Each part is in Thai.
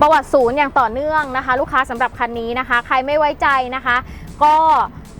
ประวัติศูนย์อย่างต่อเนื่องนะคะ ลูกค้าสำหรับคันนี้นะคะ ใครไม่ไว้ใจนะคะ ก็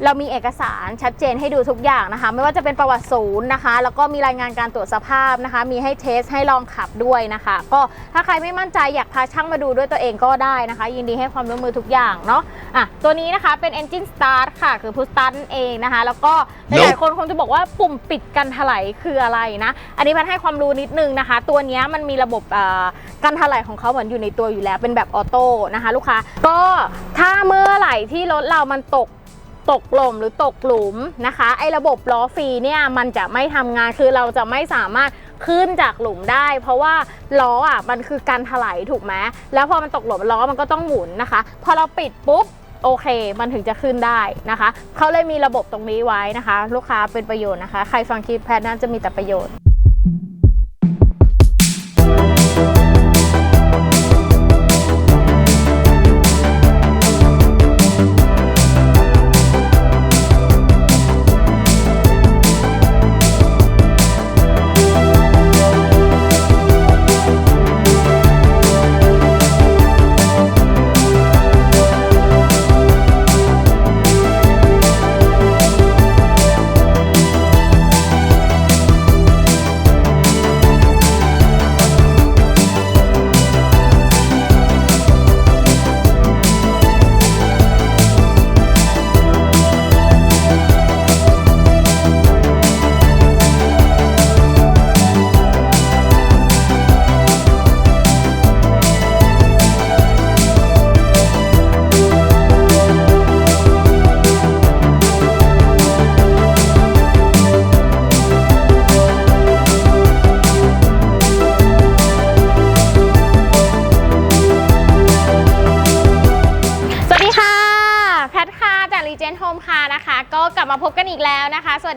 เรามีเอกสารชัดเจนให้ดูทุกอย่างนะคะ ไม่ว่าจะเป็นประวัติศูนย์นะคะ แล้วก็มีรายงานการตรวจสภาพนะคะ มีให้เทสให้ลองขับด้วยนะคะ ก็ถ้าใครไม่มั่นใจอยากพาช่างมาดูด้วยตัวเองก็ได้นะคะ ยินดีให้ความร่วมมือทุกอย่างเนาะอะตัวนี้นะคะเป็น Engine Start ค่ะ คือ Push Start นั่นเองนะคะ แล้วก็หลายๆคนคงจะบอกว่าปุ่มปิดกันถลายคืออะไรนะ อันนี้พันให้ความรู้นิดนึงนะคะ ตัวเนี้ยมันมีระบบเอ่อการถลายของเขาเหมือนอยู่ในตัวอยู่แล้วเป็นแบบออโต้นะคะ ลูกค้าก็ถ้าเมื่อไหร่ที่รถเรามันตก ตกหล่มหรือตกหลุมนะคะ ไอ้ระบบล้อฟรีเนี่ยมันจะไม่ทำงานคือเราจะไม่สามารถขึ้นจากหลุมได้ เพราะว่าล้ออะมันคือการถลายถูกไหมแล้วพอมันตกหลุมล้อมันก็ต้องหมุนนะคะ พอเราปิดปุ๊บโอเค มันถึงจะขึ้นได้นะคะ เขาเลยมีระบบตรงนี้ไว้นะคะ ลูกค้าเป็นประโยชน์นะคะ ใครฟังคลิปแพทย์น่าจะมีแต่ประโยชน์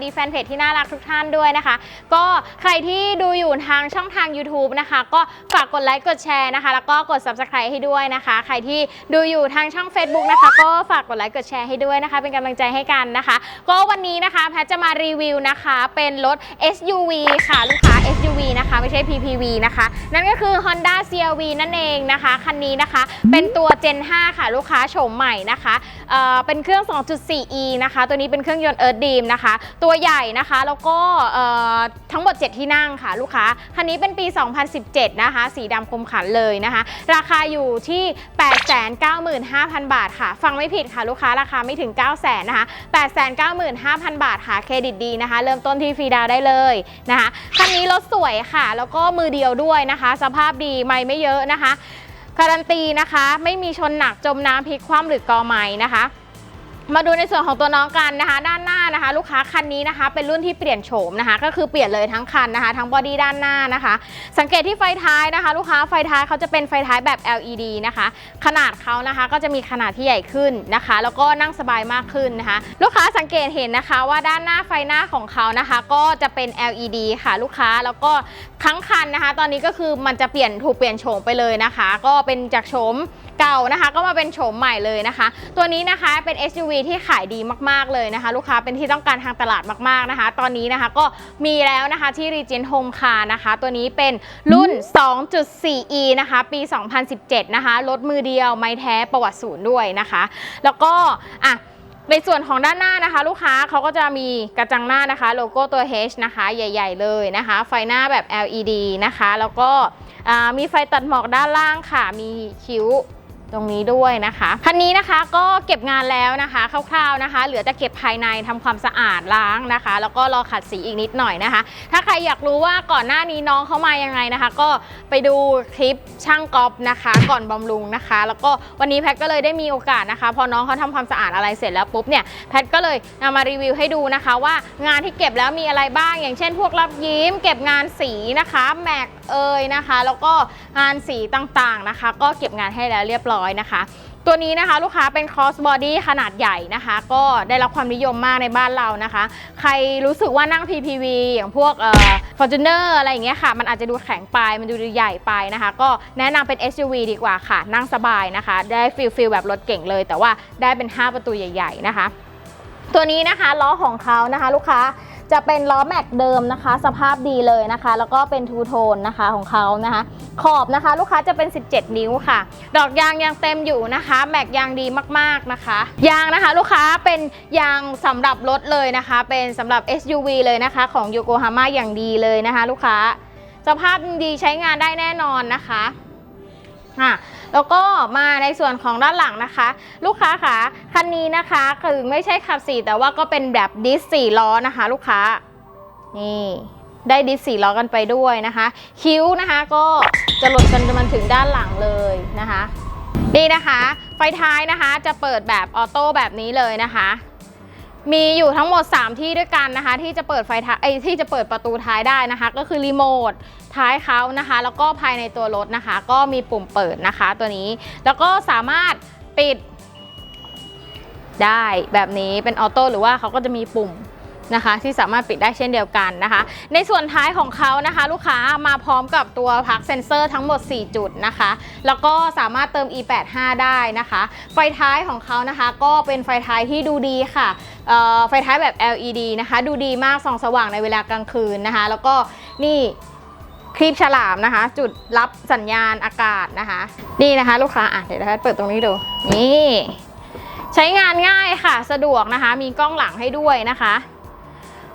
ดีแฟนเพจที่น่ารักทุกท่านด้วยนะคะ ก็ รที่ดูอยู่ทางช่องทาง YouTube นะคะ ก็ฝากกดไลค์กดแชร์นะคะ แล้วก็กด Subscribe ให้ด้วยนะคะ ใครที่ดูอยู่ทางช่อง Facebook นะคะ ก็ฝากกดไลค์กดแชร์ให้ด้วยนะคะ เป็นกำลังใจให้กันนะคะ ก็วันนี้นะคะแพทจะมารีวิวนะคะ เป็นรถ SUV ค่ะลูกค้า SUV นะคะ ไม่ใช่ PPV นะคะ นั่นก็คือ Honda CRV นั่นเองนะคะ คันนี้นะคะ เป็นตัว Gen 5 ค่ะ ลูกค้าโฉมใหม่นะคะเเป็นเครื่อง 2.4e นะคะ ตัวนี้เป็นเครื่องยนต์ Earth Dream นะคะ ตัวใหญ่นะคะ แล้วก็ทั้งหมด 7ที่นั่งค่ะลูกค้า คันนี้เป็นปี 2017 นะคะ สีดำคมขันเลยนะคะ ราคาอยู่ที่ 895,000 บาทค่ะ ฟังไม่ผิดค่ะลูกค้าราคาไม่ถึง 900,000นะคะ895,000 บาทค่ะ เครดิตดีนะคะ เริ่มต้นที่ฟรีดาวได้เลยนะคะ คันนี้รถสวยค่ะ แล้วก็มือเดียวด้วยนะคะ สภาพดีไม่ไม่เยอะนะคะ การันตีนะคะ ไม่มีชนหนักจมน้ำพลิกคว่ำหรือกอไม้นะคะ มาดูในส่วนของตัวน้องกันนะคะ ด้านหน้านะคะ ลูกค้าคันนี้นะคะ เป็นรุ่นที่เปลี่ยนโฉมนะคะ ก็คือเปลี่ยนเลยทั้งคันนะคะ ทั้งบอดี้ด้านหน้านะคะ สังเกตที่ไฟท้ายนะคะ ลูกค้าไฟท้ายเขาจะเป็นไฟท้ายแบบ LED นะคะ ขนาดเขานะคะก็จะมีขนาดที่ใหญ่ขึ้นนะคะ แล้วก็นั่งสบายมากขึ้นนะคะ ลูกค้าสังเกตเห็นนะคะ ว่าด้านหน้าไฟหน้าของเขานะคะ ก็จะเป็น LED ค่ะ ลูกค้าแล้วก็ทั้งคันนะคะ ตอนนี้ก็คือมันจะเปลี่ยนถูกเปลี่ยนโฉมไปเลยนะคะ ก็เป็นจากโฉม เก่านะคะ ก็มาเป็นโฉมใหม่เลยนะคะ ตัวนี้นะคะเป็น SUV ที่ขายดีมากๆเลยนะคะ ลูกค้าเป็นที่ต้องการทางตลาดมากๆนะคะ ตอนนี้นะคะก็มีแล้วนะคะที่ Regent Home Car นะคะ ตัวนี้เป็นรุ่น 2.4e นะคะ ปี 2017 นะคะรถมือเดียวไม่แท้ประวัติศูนย์ด้วยนะคะ แล้วก็อะในส่วนของด้านหน้านะคะ ลูกค้าเขาก็จะมีกระจังหน้านะคะ โลโก้ตัว H นะคะ ใหญ่ ๆ เลยนะคะ ไฟหน้าแบบ LED นะคะ แล้วก็มีไฟตัดหมอกด้านล่างค่ะ มีคิ้ว ตรงนี้ด้วยนะคะคันนี้นะคะก็เก็บงานแล้วนะคะคร่าวๆนะคะ เหลือแต่เก็บภายในทำความสะอาดล้างนะคะ แล้วก็รอขัดสีอีกนิดหน่อยนะคะ ถ้าใครอยากรู้ว่าก่อนหน้านี้น้องเขามายังไงนะคะ ก็ไปดูคลิปช่างก๊อฟนะคะ ก่อนบำรุงนะคะ แล้วก็วันนี้แพทก็เลยได้มีโอกาสนะคะ พอน้องเขาทำความสะอาดอะไรเสร็จแล้วปุ๊บเนี่ยแพทก็เลยนำมารีวิวให้ดูนะคะว่างานที่เก็บแล้วมีอะไรบ้าง อย่างเช่น พวกรับยิ้ม เก็บงานสีนะคะแม็กเอยนะคะ แล้วก็งานสีต่างๆนะคะ ก็เก็บงานให้แล้วเรียบร้อยนะคะ ตัวนี้นะคะลูกค้าเป็น cross body ขนาดใหญ่นะคะ ก็ได้รับความนิยมมากในบ้านเรานะคะ ใครรู้สึกว่านั่ง PPV อย่างพวกเอ่อ Fortuner อะไรอย่างเงี้ยค่ะ มันอาจจะดูแข็งไป มันดูใหญ่ไปนะคะ ก็แนะนำเป็น SUV ดีกว่าค่ะ นั่งสบายนะคะ ได้ฟิลฟิลแบบรถเก่งเลย แต่ว่าได้เป็น 5 ประตูใหญ่ ๆ นะคะ ตัวนี้นะคะล้อของเขานะคะ ลูกค้า จะเป็นล้อแม็กเดิมนะคะ สภาพดีเลยนะคะ แล้วก็เป็นทูโทนนะคะของเขานะคะ ขอบนะคะลูกค้าจะเป็น 17 นิ้วค่ะ ดอกยางยังเต็มอยู่นะคะ แม็กยางดีมากๆนะคะ ยางนะคะลูกค้าเป็นยางสำหรับรถเลยนะคะ เป็นสำหรับ SUV เลยนะคะของโยโกฮาม่าอย่างดีเลยนะคะ ลูกค้า สภาพดีใช้งานได้แน่นอนนะคะ อะแล้วก็มาในส่วนของด้านหลังนะคะ ลูกค้าคะคันนี้นะคะคือไม่ใช่ขับสี่แต่ว่าก็เป็นแบบดิสสี่ล้อนะคะ ลูกค้านี่ได้ดิสสี่ล้อกันไปด้วยนะคะ คิ้วนะคะก็จะหลดกันมันถึงด้านหลังเลยนะคะ นี่นะคะ ไฟท้ายนะคะจะเปิดแบบออโต้แบบนี้เลยนะคะ มีอยู่ทั้งหมด 3 ที่ด้วยกันนะคะ ที่จะเปิดไฟท้ายไอ้ยที่จะเปิดประตูท้ายได้นะคะ ก็คือรีโมทท้ายเขานะคะ แล้วก็ภายในตัวรถนะคะ ก็มีปุ่มเปิดนะคะตัวนี้ แล้วก็สามารถปิดได้แบบนี้เป็นออโต้หรือว่าเขาก็จะมีปุ่ม นะคะ ที่สามารถปิดได้เช่นเดียวกันนะคะ ในส่วนท้ายของเขานะคะ ลูกค้ามาพร้อมกับตัวพักเซนเซอร์ทั้งหมด 4 จุดนะคะ แล้วก็สามารถเติม e85 ได้นะคะ ไฟท้ายของเขานะคะ ก็เป็นไฟท้ายที่ดูดีค่ะไฟท้ายแบบ LED นะคะ ดูดีมากส่องสว่างในเวลากลางคืนนะคะ แล้วก็นี่คลิปฉลามนะคะ จุดรับสัญญาณอากาศนะคะ นี่นะคะ ลูกค้าอะเดี๋ยวนะคะเปิดตรงนี้ดู นี่ ใช้งานง่ายค่ะ สะดวกนะคะ มีกล้องหลังให้ด้วยนะคะ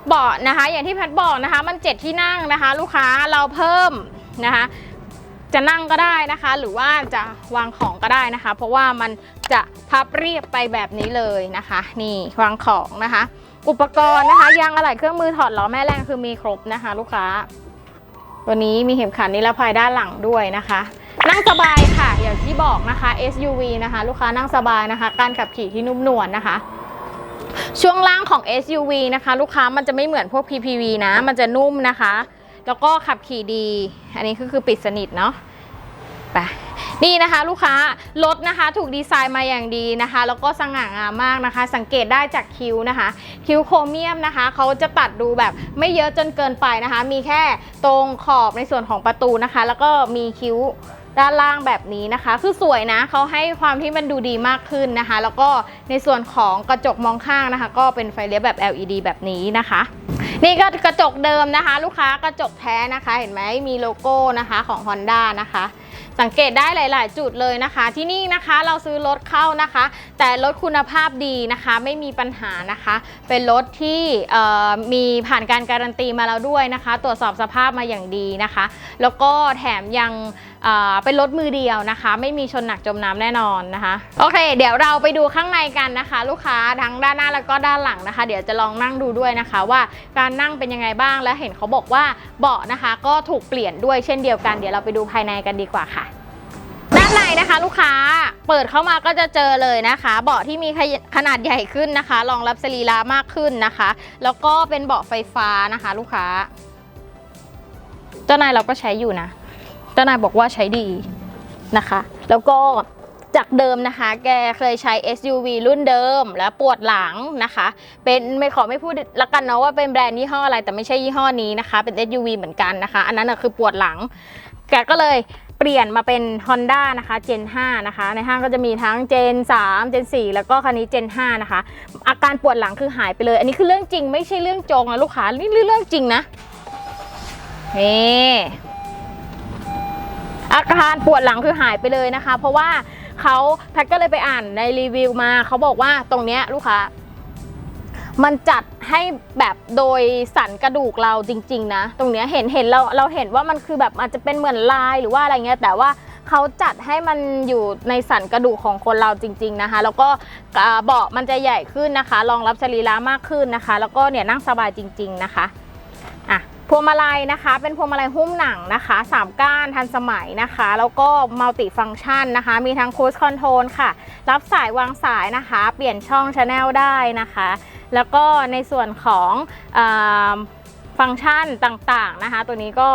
เบาะนะคะ อย่างที่แพทบอกนะคะ มันเจ็ดที่นั่งนะคะ ลูกค้าเราเพิ่มนะคะ จะนั่งก็ได้นะคะ หรือว่าจะวางของก็ได้นะคะ เพราะว่ามันจะพับเรียบไปแบบนี้เลยนะคะ นี่วางของนะคะ อุปกรณ์นะคะยางอะไหล่เครื่องมือถอดล้อแม่แรงคือมีครบนะคะ ลูกค้า ตัวนี้มีเข็มขัดนิรภัยด้านหลังด้วยนะคะนั่งสบายค่ะ อย่างที่บอกนะคะ SUV นะคะ ลูกค้านั่งสบายนะคะ การขับขี่ที่นุ่มนวลนะคะ ช่วงล่างของ SUV นะคะ ลูกค้ามันจะไม่เหมือนพวก PPV นะ มันจะนุ่มนะคะ แล้วก็ขับขี่ดี อันนี้ก็คือปิดสนิทเนาะไปนี่นะคะลูกค้ารถนะคะถูกดีไซน์มาอย่างดีนะคะ แล้วก็สง่างามมากนะคะ สังเกตได้จากคิ้วนะคะ คิ้วโครเมียมนะคะเขาจะตัดดูแบบไม่เยอะจนเกินไปนะคะ มีแค่ตรงขอบในส่วนของประตูนะคะ แล้วก็มีคิ้ว ด้านล่างแบบนี้นะคะ คือสวยนะเขาให้ความที่มันดูดีมากขึ้นนะคะ แล้วก็ในส่วนของกระจกมองข้างนะคะ ก็เป็นไฟเลี้ยวแบบ LED แบบนี้นะคะนี่ก็กระจกเดิมนะคะ ลูกค้ากระจกแท้นะคะ เห็นไหมมีโลโก้นะคะของ Honda นะคะ สังเกตได้หลาย ๆ จุดเลยนะคะ ที่นี่นะคะเราซื้อรถเข้านะคะ แต่รถคุณภาพดีนะคะ ไม่มีปัญหานะคะ เป็นรถที่มีผ่านการการันตีมาแล้วด้วยนะคะ ตรวจสอบสภาพมาอย่างดีนะคะ แล้วก็แถมยัง เป็นรถมือเดียวนะคะ ไม่มีชนหนักจมน้ำแน่นอนนะคะ โอเค เดี๋ยวเราไปดูข้างในกันนะคะ ลูกค้าทั้งด้านหน้าแล้วก็ด้านหลังนะคะ เดี๋ยวจะลองนั่งดูด้วยนะคะ ว่าการนั่งเป็นยังไงบ้างและเห็นเขาบอกว่าเบาะนะคะ ก็ถูกเปลี่ยนด้วยเช่นเดียวกันเดี๋ยวเราไปดูภายในกันดีกว่าค่ะด้านในนะคะลูกค้าเปิดเข้ามาก็จะเจอเลยนะคะ เบาะที่มีขนาดใหญ่ขึ้นนะคะรองรับสรีระมากขึ้นนะคะ แล้วก็เป็นเบาะไฟฟ้านะคะ ลูกค้า เจ้านายเราก็ใช้อยู่นะ เจ้านายบอกว่าใช้ดีนะคะ แล้วก็จากเดิมนะคะ แกเคยใช้ SUV รุ่นเดิมและปวดหลังนะคะ เป็นไม่ขอไม่พูดละกันเนาะว่าเป็นแบรนด์ยี่ห้ออะไรแต่ไม่ใช่ยี่ห้อนี้นะคะ เป็น SUV เหมือนกันนะคะ อันนั้นนะคือปวดหลัง แกก็เลยเปลี่ยนมาเป็น Honda นะคะ Gen 5 นะคะ ในห้างก็จะมีทั้ง Gen 3 Gen 4 แล้วก็คันนี้ Gen 5 นะคะ อาการปวดหลังคือหายไปเลย อันนี้คือเรื่องจริงไม่ใช่เรื่องโจงนะลูกค้า นี่เรื่องจริงนะ นี่ อาการปวดหลังคือหายไปเลยนะคะ เพราะว่าเขาแพทก็เลยไปอ่านในรีวิวมาเขาบอกว่าตรงเนี้ยลูกค้ามันจัดให้แบบโดยสันกระดูกเราจริง ๆ นะ ตรงเนี้ยเห็นเห็นเราเราเห็นว่ามันคือแบบอาจจะเป็นเหมือนลายหรือว่าอะไรเงี้ยแต่ว่าเขาจัดให้มันอยู่ในสันกระดูกของคนเราจริง ๆนะคะ แล้วก็อ่าเบาะมันจะใหญ่ขึ้นนะคะรองรับสรีระมากขึ้นนะคะ แล้วก็เนี่ยนั่งสบายจริง ๆนะคะอะ พวงมาลัยนะคะ เป็นพวงมาลัยหุ้มหนังนะคะสามก้านทันสมัยนะคะ แล้วก็มัลติฟัง c t ชันนะคะ มีทั้ง Cruise Control ค่ะ รับสายวางสายนะคะ เปลี่ยนช่อง Channel ได้นะคะ แล้วก็ในส่วนของอฟังก์ชันต่างๆนะคะ ตัวนี้ก็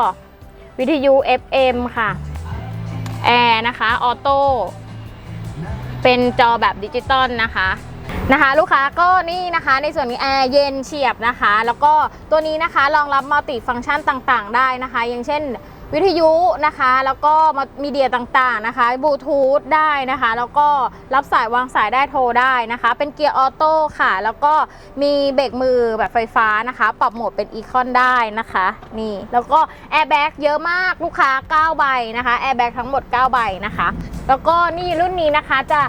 วิทยุ FM ค่ะแอร์นะคะ ออโต้เป็นจอแบบดิจิตอลนะคะ นะคะลูกค้าก็นี่นะคะในส่วนนี้แอร์เย็นเฉียบนะคะ แล้วก็ตัวนี้นะคะรองรับมัลติฟังก์ชันต่างๆ ได้นะคะ อย่างเช่นวิทยุนะคะ แล้วก็มามีเดียต่างๆนะคะบลูทูธได้นะคะ แล้วก็รับสายวางสายได้โทรได้นะคะ เป็นเกียร์ออโต้ค่ะ แล้วก็มีเบรกมือแบบไฟฟ้านะคะ ปรับโหมดเป็นอีคอนได้นะคะ นี่ แล้วก็แอร์แบ็กเยอะมากลูกค้า 9 ใบนะคะแอร์แบ็กทั้งหมด 9 ใบนะคะ แล้วก็นี่รุ่นนี้นะคะจะ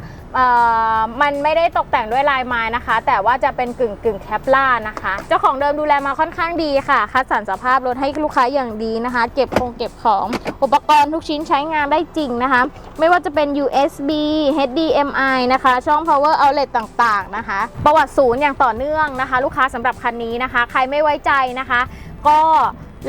มันไม่ได้ตกแต่งด้วยลายไม้นะคะ แต่ว่าจะเป็นกึ่งกึ่งแคปล่านะคะ เจ้าของเดิมดูแลมาค่อนข้างดีค่ะ คัดสรรสภาพรถให้ลูกค้าอย่างดีนะคะ เก็บคงเก็บของอุปกรณ์ทุกชิ้นใช้งานได้จริงนะคะ ไม่ว่าจะเป็น USB HDMI นะคะ ช่อง power outlet ต่างๆนะคะ ประวัติศูนย์อย่างต่อเนื่องนะคะ ลูกค้าสำหรับคันนี้นะคะ ใครไม่ไว้ใจนะคะ ก็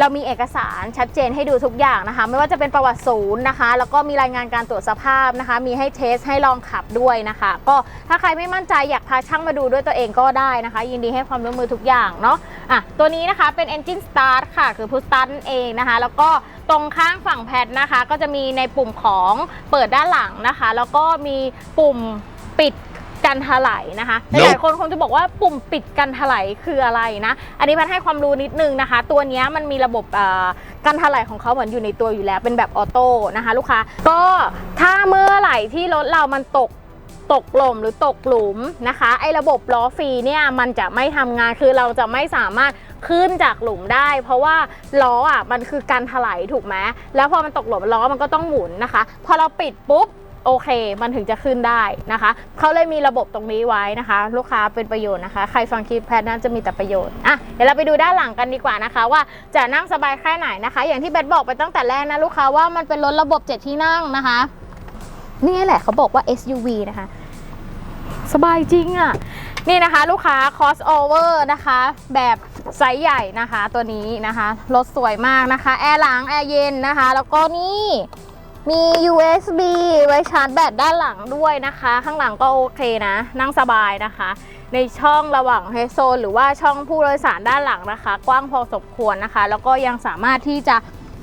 เรามีเอกสารชัดเจนให้ดูทุกอย่างนะคะ ไม่ว่าจะเป็นประวัติศูนย์นะคะ แล้วก็มีรายงานการตรวจสภาพนะคะ มีให้เทสให้ลองขับด้วยนะคะ ก็ถ้าใครไม่มั่นใจอยากพาช่างมาดูด้วยตัวเองก็ได้นะคะ ยินดีให้ความร่วมมือทุกอย่างเนาะอะตัวนี้นะคะเป็น Engine Start ค่ะ คือ Push Start นั่นเองนะคะ แล้วก็ตรงข้างฝั่งแพดนะคะ ก็จะมีในปุ่มของเปิดด้านหลังนะคะ แล้วก็มีปุ่มปิด กันถลายนะคะห Nope ลายๆคนคงจะบอกว่าปุ่มปิดกันถลายคืออะไรนะ อันนี้พันให้ความรู้นิดนึงนะคะ ตัวเนี้ยมันมีระบบเอ่อกันถลายของเขาเหมือนอยู่ในตัวอยู่แล้ว เป็นแบบออโต้นะคะ ลูกค้า ก็ถ้าเมื่อไหร่ที่รถเรามันตกตกหล่มหรือตกหลุมนะคะ ไอ้ระบบล้อฟรีเนี่ยมันจะไม่ทำงานคือเราจะไม่สามารถขึ้นจากหลุมได้ เพราะว่าล้ออะมันคือการถลายถูกไหมแล้วพอมันตกหลุมล้อมันก็ต้องหมุนนะคะ พอเราปิดปุ๊บ โอเค มันถึงจะขึ้นได้นะคะ เขาเลยมีระบบตรงนี้ไว้นะคะ ลูกค้าเป็นประโยชน์นะคะ ใครฟังคลิปแพทย์น่าจะมีแต่ประโยชน์อะเดี๋ยวเราไปดูด้านหลังกันดีกว่านะคะ ว่าจะนั่งสบายแค่ไหนนะคะ อย่างที่แบทบอกไปตั้งแต่แรกนะลูกค้าว่ามันเป็นรถระบบ7ที่นั่งนะคะ นี่แหละเขาบอกว่า SUV นะคะ สบายจริงอะ่ะนี่นะคะ ลูกค้า crossover นะคะ แบบไซส์ใหญ่นะคะตัวนี้นะคะรถสวยมากนะคะ แอร์หลัง แอร์เย็นนะคะ แล้วก็นี่ มี USB ไว้ชาร์จแบตด้านหลังด้วยนะคะ ข้างหลังก็โอเคนะ นั่งสบายนะคะ ในช่องระหว่างเฮดโซนหรือว่าช่องผู้โดยสารด้านหลังนะคะ กว้างพอสมควรนะคะ แล้วก็ยังสามารถที่จะ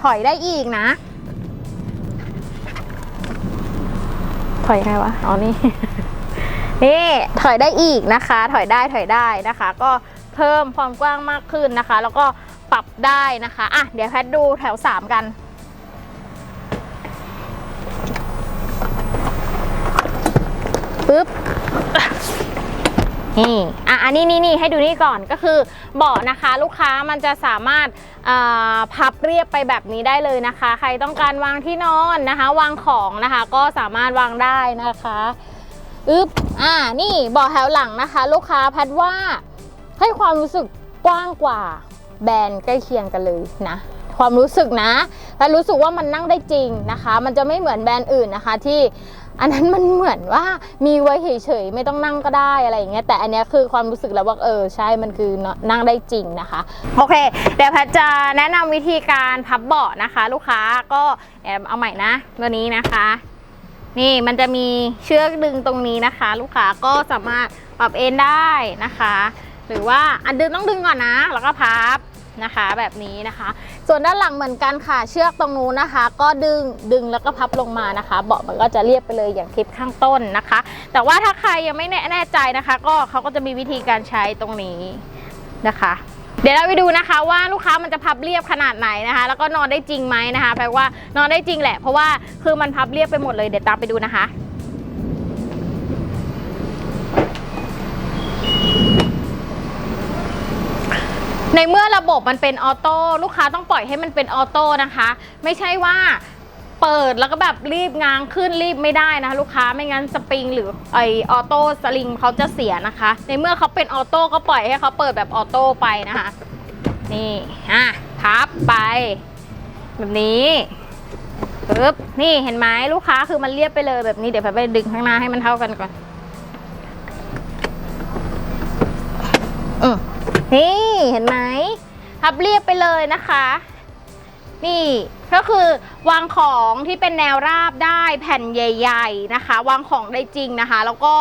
ถอยได้อีกนะ ถอยไงวะอ๋อนี่ นี่ถอยได้อีกนะคะ ถอยได้ถอยได้นะคะ ก็เพิ่มความกว้างมากขึ้นนะคะ แล้วก็ปรับได้นะคะอะเดี๋ยวแพทดูแถว 3 กัน ปึ๊บนี่อะอันนี้นี่นี่ให้ดูนี่ก่อนก็คือเบาะนะคะลูกค้ามันจะสามารถพับเรียบไปแบบนี้ได้เลยนะคะ ใครต้องการวางที่นอนนะคะ วางของนะคะก็สามารถวางได้นะคะอึ๊บอ่านี่เบาะแถวหลังนะคะ ลูกค้าพัดว่าให้ความรู้สึกกว้างกว่าแบรนด์ใกล้เคียงกันเลยนะความรู้สึกนะแต่รู้สึกว่ามันนั่งได้จริงนะคะ มันจะไม่เหมือนแบรนด์อื่นนะคะ ที่ อันนั้นมันเหมือนว่ามีไว้เฉยๆไม่ต้องนั่งก็ได้อะไรอย่างเงี้ยแต่อันเนี้ยคือความรู้สึกแล้วว่าเออใช่มันคือนั่งได้จริงนะคะ โอเค เดี๋ยวแพทจะแนะนำวิธีการพับเบาะนะคะ ลูกค้าก็เอาใหม่นะตัวนี้นะคะ นี่มันจะมีเชือกดึงตรงนี้นะคะ ลูกค้าก็สามารถปรับเอนได้นะคะ หรือว่าอันดึงต้องดึงก่อนนะ แล้วก็พับ นะคะ แบบนี้นะคะ ส่วนด้านหลังเหมือนกันค่ะ เชือกตรงนู้นนะคะ ก็ดึงดึงแล้วก็พับลงมานะคะ เบาะมันก็จะเรียบไปเลยอย่างคลิปข้างต้นนะคะ แต่ว่าถ้าใครยังไม่แน่ใจนะคะ ก็เขาก็จะมีวิธีการใช้ตรงนี้นะคะเดี๋ยวเราไปดูนะคะว่าลูกค้ามันจะพับเรียบขนาดไหนนะคะ แล้วก็นอนได้จริงไหมนะคะแปลว่านอนได้จริงแหละเพราะว่าคือมันพับเรียบไปหมดเลยเดี๋ยวตามไปดูนะคะ ในเมื่อระบบมันเป็นออโต้ลูกค้าต้องปล่อยให้มันเป็นออโต้นะคะ ไม่ใช่ว่าเปิดแล้วก็แบบรีบง้างขึ้นรีบไม่ได้นะคะลูกค้าไม่งั้นสปริงหรือไอออโต้สลิงเขาจะเสียนะคะ ในเมื่อเขาเป็นออโต้ก็ปล่อยให้เขาเปิดแบบออโต้ไปนะคะ นี่อะพับไป แบบนี้ปึ๊บนี่เห็นไหมลูกค้าคือมันเรียบไปเลยแบบนี้เดี๋ยวแพไปดึงข้างหน้าให้มันเท่ากันก่อนอืม นี่เห็นไหมพับเรียบไปเลยนะคะ นี่ก็คือวางของที่เป็นแนวราบได้แผ่นใหญ่ ๆนะคะ วางของได้จริงนะคะ แล้วก็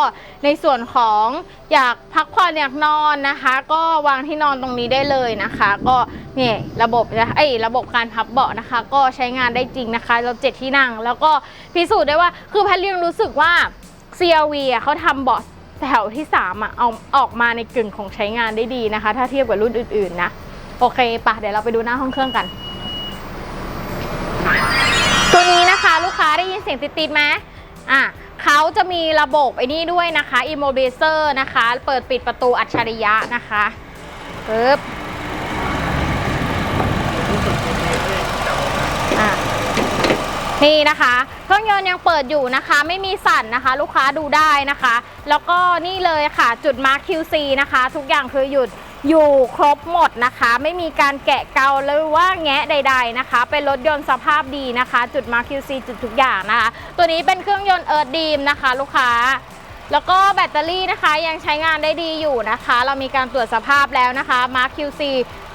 ในส่วนของอยากพักผ่อนอยากนอนนะคะ ก็วางที่นอนตรงนี้ได้เลยนะคะ ก็นี่ระบบนะไอ้ระบบการพับเบาะนะคะ ก็ใช้งานได้จริงนะคะเราเจ็ดที่นั่ง แล้วก็พิสูจน์ได้ว่าคือแพทย์ยังรู้สึกว่า CRV เขาทำเบาะ แถวที่3อะเอาออกมาในกึ่งของใช้งานได้ดีนะคะ ถ้าเทียบกับรุ่นอื่นๆนะ โอเคปะเดี๋ยวเราไปดูหน้าห้องเครื่องกัน ตัวนี้นะคะลูกค้าได้ยินเสียงติดๆไหมอะเขาจะมีระบบไอ้นี่ด้วยนะคะอิโมเบเซอร์นะคะ เปิดปิดประตูอัจฉริยะนะคะปึ๊บอะ นี่นะคะ เครื่องยนต์ยังเปิดอยู่นะคะ ไม่มีสั่นนะคะ ลูกค้าดูได้นะคะ แล้วก็นี่เลยค่ะ จุดมาร์ค QC นะคะ ทุกอย่างคือหยุดอยู่ครบหมดนะคะ ไม่มีการแกะเกาหรือว่าแงะใด ๆนะคะ เป็นรถยนต์สภาพดีนะคะ จุดมาร์ค QC จุดทุกอย่างนะคะ ตัวนี้เป็นเครื่องยนต์เอิร์ดดีมนะคะ ลูกค้าแล้วก็แบตเตอรี่นะคะยังใช้งานได้ดีอยู่นะคะ เรามีการตรวจสภาพแล้วนะคะ Mark QC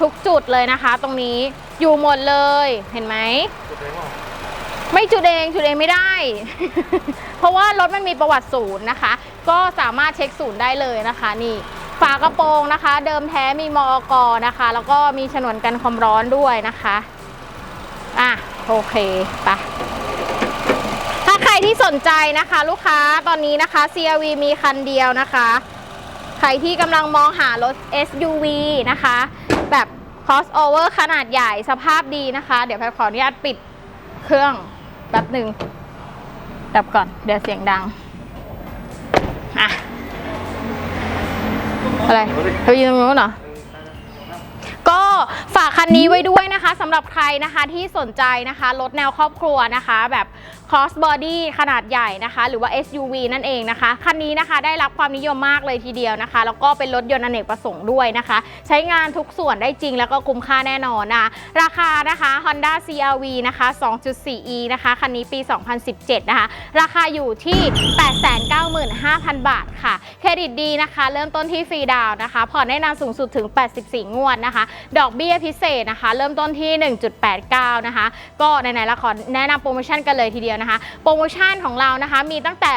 ทุกจุดเลยนะคะ ตรงนี้อยู่หมดเลยเห็นไหม ไม่จุดเองจุดเองไม่ได้ เพราะว่ารถมันมีประวัติศูนย์นะคะ ก็สามารถเช็คศูนย์ได้เลยนะคะนี่ฝากระโปรงนะคะ เดิมแท้มีมอกนะคะ แล้วก็มีฉนวนกันความร้อนด้วยนะคะอะโอเคไปถ้าใครที่สนใจนะคะ ลูกค้าตอนนี้นะคะ CRV มีคันเดียวนะคะ ใครที่กำลังมองหารถ SUV นะคะ แบบ crossover ขนาดใหญ่สภาพดีนะคะ เดี๋ยวแพทขออนุญาตปิดเครื่อง แป๊บหนึ่งดับก่อน เดี๋ยวเสียงดัง อะ อะไรเธอยืนตรงนู้นเหรอก็ฝากคันนี้ไว้ด้วยนะคะสำหรับใครนะคะที่สนใจนะคะรถแนวครอบครัวนะคะ แบบ cross body ขนาดใหญ่นะคะ หรือว่า SUV นั่นเองนะคะ คันนี้นะคะได้รับความนิยมมากเลยทีเดียวนะคะ แล้วก็เป็นรถยนต์อเนกประสงค์ด้วยนะคะ ใช้งานทุกส่วนได้จริงแล้วก็คุ้มค่าแน่นอนนะราคานะคะ Honda CRV นะคะ 2.4e นะคะ คันนี้ปี 2017 นะคะ ราคาอยู่ที่ 895,000 บาทค่ะ เครดิตดีนะคะ เริ่มต้นที่ฟรีดาวน์นะคะ ผ่อนได้นานสูงสุดถึง 84 งวดนะคะ ดอกเบี้ยพิเศษนะคะ เริ่มต้นที่ 1.89 นะคะ ก็ไหนๆละขอแนะนำโปรโมชั่นกันเลยทีเดียวนะคะ โปรโมชั่นของเรานะคะมีตั้งแต่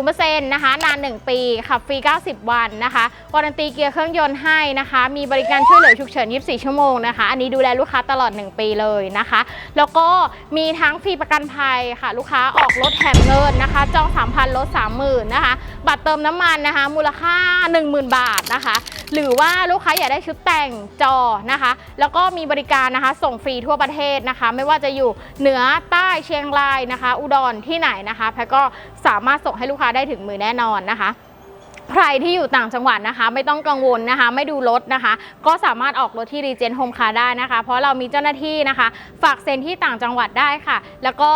0%นะคะ นาน 1 ปีขับฟรี 90 วันนะคะวารันตีเกียร์เครื่องยนต์ให้นะคะ มีบริการช่วยเหลือฉุกเฉิน 24 ชั่วโมงนะคะ อันนี้ดูแลลูกค้าตลอด 1 ปีเลยนะคะ แล้วก็มีทั้งฟรีประกันภัยค่ะ ลูกค้าออกรถแถมเงินนะคะ จอง 3,000ลด30,000นะคะ บัตรเติมน้ำมันนะคะ มูลค่า 10,000 บาทนะคะ หรือว่าลูกค้าอยากได้ชุดแต่งจอนะคะ แล้วก็มีบริการนะคะส่งฟรีทั่วประเทศนะคะ ไม่ว่าจะอยู่เหนือใต้เชียงรายนะคะอุดรที่ไหนนะคะแพทก็สามารถส่งให้ลูกค้าได้ถึงมือแน่นอนนะคะ ใครที่อยู่ต่างจังหวัดนะคะ ไม่ต้องกังวลนะคะ ไม่ดูรถนะคะ ก็สามารถออกรถที่รีเจนโฮมคาได้นะคะ เพราะเรามีเจ้าหน้าที่นะคะ ฝากเซ็นที่ต่างจังหวัดได้ค่ะ แล้วก็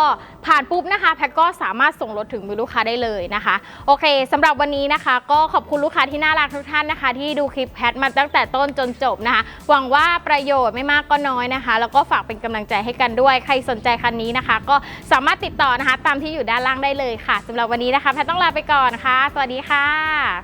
ผ่านปุ๊บนะคะ แพทก็สามารถส่งรถถึงมือลูกค้าได้เลยนะคะ โอเคสำหรับวันนี้นะคะ ก็ขอบคุณลูกค้าที่น่ารักทุกท่านนะคะ ที่ดูคลิปแพทมาตั้งแต่ต้นจนจบนะคะ หวังว่าประโยชน์ไม่มากก็น้อยนะคะ แล้วก็ฝากเป็นกำลังใจให้กันด้วย ใครสนใจคันนี้นะคะ ก็สามารถติดต่อนะคะ ตามที่อยู่ด้านล่างได้เลยค่ะสำหรับวันนี้นะคะ แพทต้องลาไปก่อนค่ะ สวัสดีค่ะ